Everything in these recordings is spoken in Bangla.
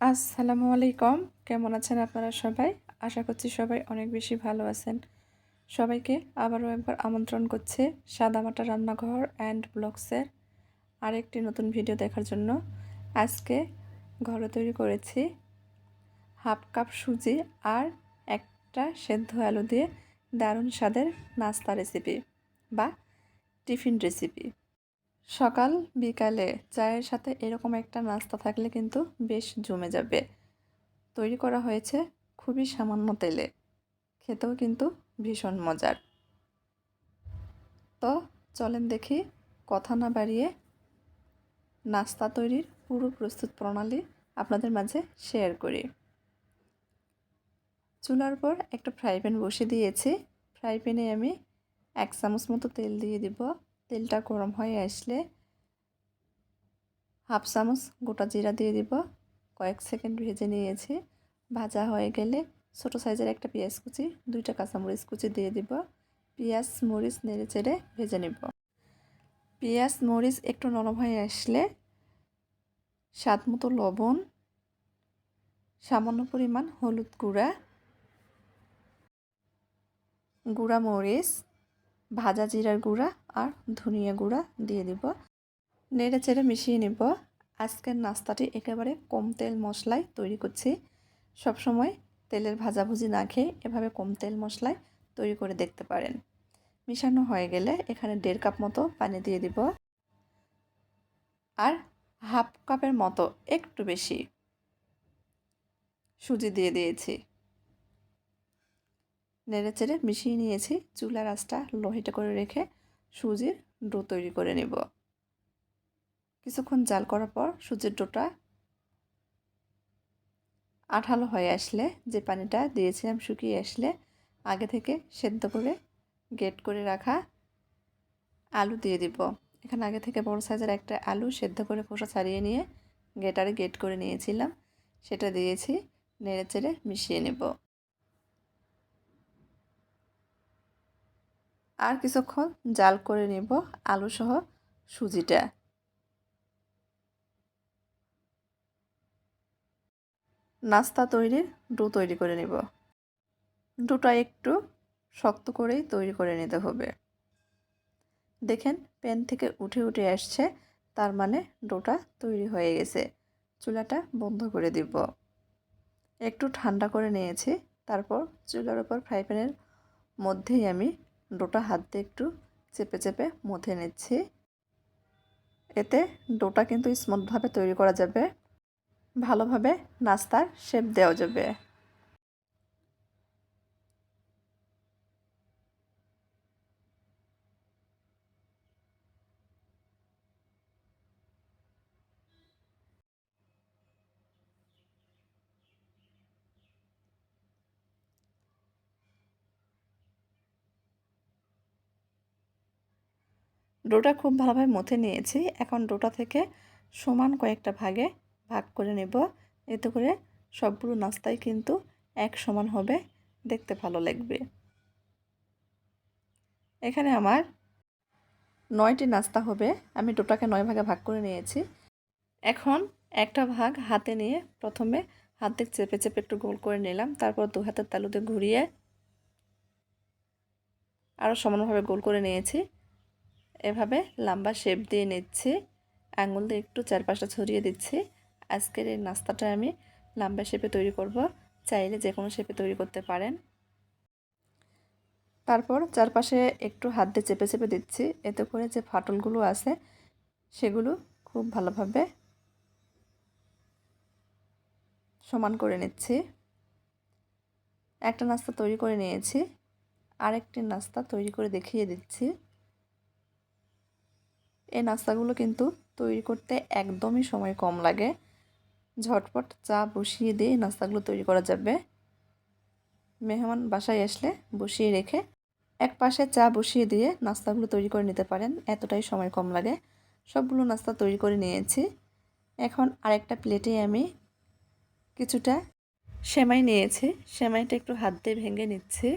আসসালামু আলাইকুম। কেমন আছেন আপনারা সবাই? আশা করছি সবাই অনেক বেশি ভালো আছেন। সবাইকে আবারও একবার আমন্ত্রণ করছে সাদামাটা রান্নাঘর অ্যান্ড ব্লগসের আরেকটি নতুন ভিডিও দেখার জন্য। আজকে ঘরে তৈরি করেছি হাফ কাপ সুজি আর একটা সেদ্ধ আলু দিয়ে দারুণ স্বাদের নাস্তা রেসিপি বা টিফিন রেসিপি সকাল বিকালে চায়ের সাথে এরকম একটা নাস্তা থাকলে কিন্তু বেশ জমে যাবে। তৈরি করা হয়েছে খুবই সামান্য তেলে। খেতেও কিন্তু ভীষণ মজার। তো চলেন দেখি কথা না বাড়িয়ে নাস্তা তৈরির পুরো প্রস্তুত প্রণালী আপনাদের মাঝে শেয়ার করি। চুলার পর একটা ফ্রাই প্যান বসে দিয়েছি। ফ্রাই প্যানে আমি এক চামচ মতো তেল দিয়ে দিব। তেলটা গরম হয়ে আসলে হাফ চামচ গোটা জিরা দিয়ে দিব। কয়েক সেকেন্ড ভেজে নিয়েছি। ভাজা হয়ে গেলে ছোটো সাইজের একটা পেঁয়াজ কুচি, দুইটা কাঁচামরিচ কুচি দিয়ে দিব। পেঁয়াজ, মরিচ নেড়ে চেড়ে ভেজে নিব। পেঁয়াজ, মরিচ একটু নরম হয়ে আসলে স্বাদ মতো লবণ, সামান্য পরিমাণ হলুদ গুঁড়া গুঁড়া মরিচ ভাজা জিরার গুঁড়া আর ধনিয়া গুঁড়া দিয়ে দিব। নেড়ে চেড়ে মিশিয়ে নিব। আজকের নাস্তাটি একেবারে কম তেল মশলায় তৈরি করছি। সবসময় তেলের ভাজাভুজি না খেয়ে এভাবে কম তেল মশলায় তৈরি করে দেখতে পারেন। মিশানো হয়ে গেলে এখানে দেড় কাপ মতো পানি দিয়ে দিব। আর হাফ কাপের মতো একটু বেশি সুজি দিয়ে দিয়েছি। নেড়ে চেড়ে মিশিয়ে নিয়েছি চুলার আঁচটা লোহিটা করে রেখে সুজির ডো তৈরি করে নেব। কিছুক্ষণ জাল করার পর সুজির ডোটা আঠালো হয়ে আসলে, যে পানিটা দিয়েছিলাম শুকিয়ে আসলে, আগে থেকে সেদ্ধ করে গেট করে রাখা আলু দিয়ে দিব। এখানে আগে থেকে বড় সাইজের একটা আলু সেদ্ধ করে খোসা ছাড়িয়ে নিয়ে গেটারে গেট করে নিয়েছিলাম, সেটা দিয়েছি নেড়ে চেড়ে মিশিয়ে নেব। আর কিছুক্ষণ জাল করে নেব আলু সহ সুজিটা। নাস্তা তৈরির ডো তৈরি করে নেব। ডোটা একটু শক্ত করেই তৈরি করে নিতে হবে। দেখেন, প্যান থেকে উঠে উঠে আসছে, তার মানে ডোটা তৈরি হয়ে গেছে। চুলাটা বন্ধ করে দিব। একটু ঠান্ডা করে নিয়েছি, তারপর চুলার উপর ফ্রাই প্যানের মধ্যেই আমি ডোটা হাত দিয়ে একটু চেপে চেপে মুথে নিচ্ছি। এতে ডোটা কিন্তু স্মুথভাবে তৈরি করা যাবে। ভালোভাবে নাস্তার শেপ দেওয়া যাবে। ডোটা খুব ভালোভাবে মথে নিয়েছি। এখন ডোটা থেকে সমান কয়েকটা ভাগে ভাগ করে নেব। এতে করে সবগুলো নাস্তাই কিন্তু এক সমান হবে। দেখতে ভালো লাগবে। এখানে আমার নয়টি নাস্তা হবে। আমি ডোটাকে নয় ভাগে ভাগ করে নিয়েছি। এখন একটা ভাগ হাতে নিয়ে প্রথমে হাত চেপে চেপে একটু গোল করে নিলাম। তারপর দু হাতের তালুতে ঘুরিয়ে আরও সমানভাবে গোল করে নিয়েছি। এভাবে লম্বা শেপ দিয়ে নিচ্ছি। আঙুল দিয়ে একটু চারপাশটা ছড়িয়ে দিচ্ছি। আজকের এই নাস্তাটা আমি লম্বা শেপে তৈরি করব। চাইলে যে কোনো শেপে তৈরি করতে পারেন। তারপর চারপাশে একটু হাত দিয়ে চেপে চেপে দিচ্ছি। এতে করে যে ফাটলগুলো আছে, সেগুলো খুব ভালোভাবে সমান করে নিচ্ছি। একটা নাস্তা তৈরি করে নিয়েছি। আরেকটি নাস্তা তৈরি করে দেখিয়ে দিচ্ছি। এই নাস্তাগুলো কিন্তু তৈরি করতে একদমই সময় কম লাগে। ঝটপট চা বসিয়ে দিয়ে নাস্তাগুলো তৈরি করা যাবে। মেহমান বাসায় আসলে বসিয়ে রেখে এক পাশে চা বসিয়ে দিয়ে নাস্তাগুলো তৈরি করে নিতে পারেন। এতটাই সময় কম লাগে। সবগুলো নাস্তা তৈরি করে নিয়েছি। এখন আরেকটা প্লেটে আমি কিছুটা সেমাই নিয়েছি। সেমাইটা একটু হাত দিয়ে ভেঙে নিচ্ছি।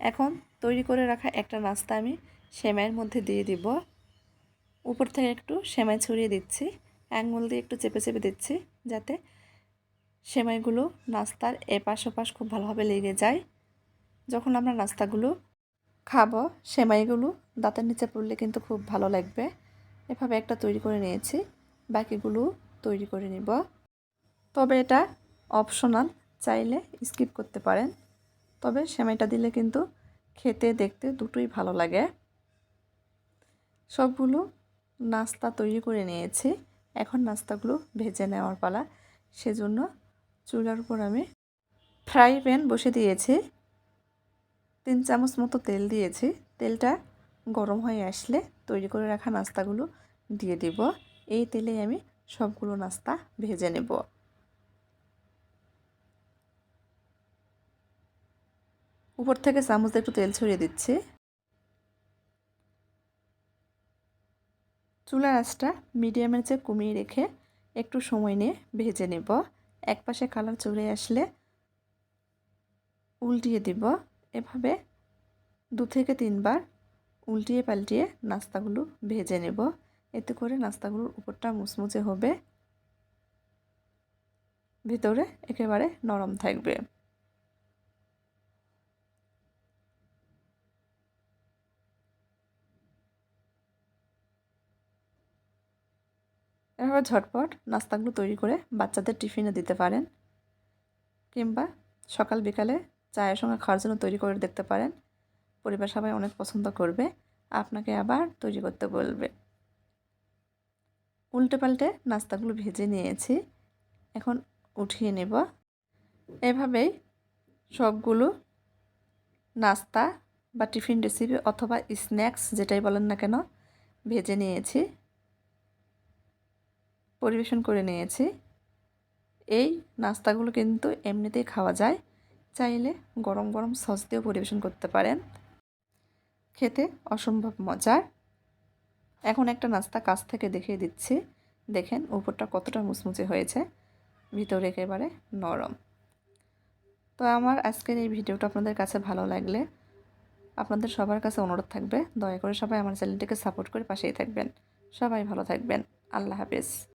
এখন তৈরি করে রাখা একটা নাস্তা আমি সেমাইয়ের মধ্যে দিয়ে দিব। উপর থেকে একটু সেমাই ছড়িয়ে দিচ্ছি। আঙুল দিয়ে একটু চেপে চেপে দিচ্ছি যাতে সেমাইগুলো নাস্তার এপাশ ওপাশ খুব ভালোভাবে লেগে যায়। যখন আমরা নাস্তাগুলো খাব, সেমাইগুলো দাঁতের নিচে পড়লে কিন্তু খুব ভালো লাগবে। এভাবে একটা তৈরি করে নিয়েছি। বাকিগুলো তৈরি করে নিব। তবে এটা অপশনাল, চাইলে স্কিপ করতে পারেন। তবে সেমাইটা দিলে কিন্তু খেতে, দেখতে দুটোই ভালো লাগে। সবগুলো নাস্তা তৈরি করে নিয়েছি। এখন নাস্তাগুলো ভেজে নেওয়ার পালা। সেজন্য চুলার উপর আমি ফ্রাই প্যান বসে দিয়েছি। তিন চামচ মতো তেল দিয়েছি। তেলটা গরম হয়ে আসলে তৈরি করে রাখা নাস্তাগুলো দিয়ে দিব। এই তেলে আমি সবগুলো নাস্তা ভেজে নেব। উপর থেকে চামচ একটু তেল ছড়িয়ে দিচ্ছি। চুলার আঁচটা মিডিয়ামের চেয়ে কমিয়ে রেখে একটু সময় নিয়ে ভেজে নেব। এক পাশে কালার চলে আসলে উল্টিয়ে দিব। এভাবে দু থেকে তিনবার উল্টিয়ে পাল্টিয়ে নাস্তাগুলো ভেজে নেব। এতে করে নাস্তাগুলোর উপরটা মুচমুচে হবে। ভেতরে একেবারে নরম থাকবে। এভাবে ঝটপট নাস্তাগুলো তৈরি করে বাচ্চাদের টিফিনে দিতে পারেন কিংবা সকাল বিকালে চায়ের সঙ্গে খাওয়ার জন্য তৈরি করে দেখতে পারেন। পরিবার সবাই অনেক পছন্দ করবে, আপনাকে আবার তৈরি করতে বলবে। উল্টে পাল্টে নাস্তাগুলো ভেজে নিয়েছি, এখন উঠিয়ে নেব। এভাবেই সবগুলো নাস্তা বা টিফিন রেসিপি অথবা স্ন্যাক্স যেটাই বলেন না কেন ভেজে নিয়েছি। পরিবেশন করে নিয়েছি। এই নাস্তাগুলো কিন্তু এমনিতেই খাওয়া যায়। চাইলে গরম গরম সস দিয়েও পরিবেশন করতে পারেন। খেতে অসম্ভব মজার। এখন একটা নাস্তা কাছ থেকে দেখিয়ে দিচ্ছি। দেখেন উপরটা কতটা মুচমুচে হয়েছে। ভিতরে একেবারে নরম। তো আমার আজকের এই ভিডিওটা আপনাদের কাছে ভালো লাগলে আপনাদের সবার কাছে অনুরোধ থাকবে। দয়া করে সবাই আমার চ্যানেলটিকে সাপোর্ট করে পাশেই থাকবেন। সবাই ভালো থাকবেন। আল্লাহ হাফেজ।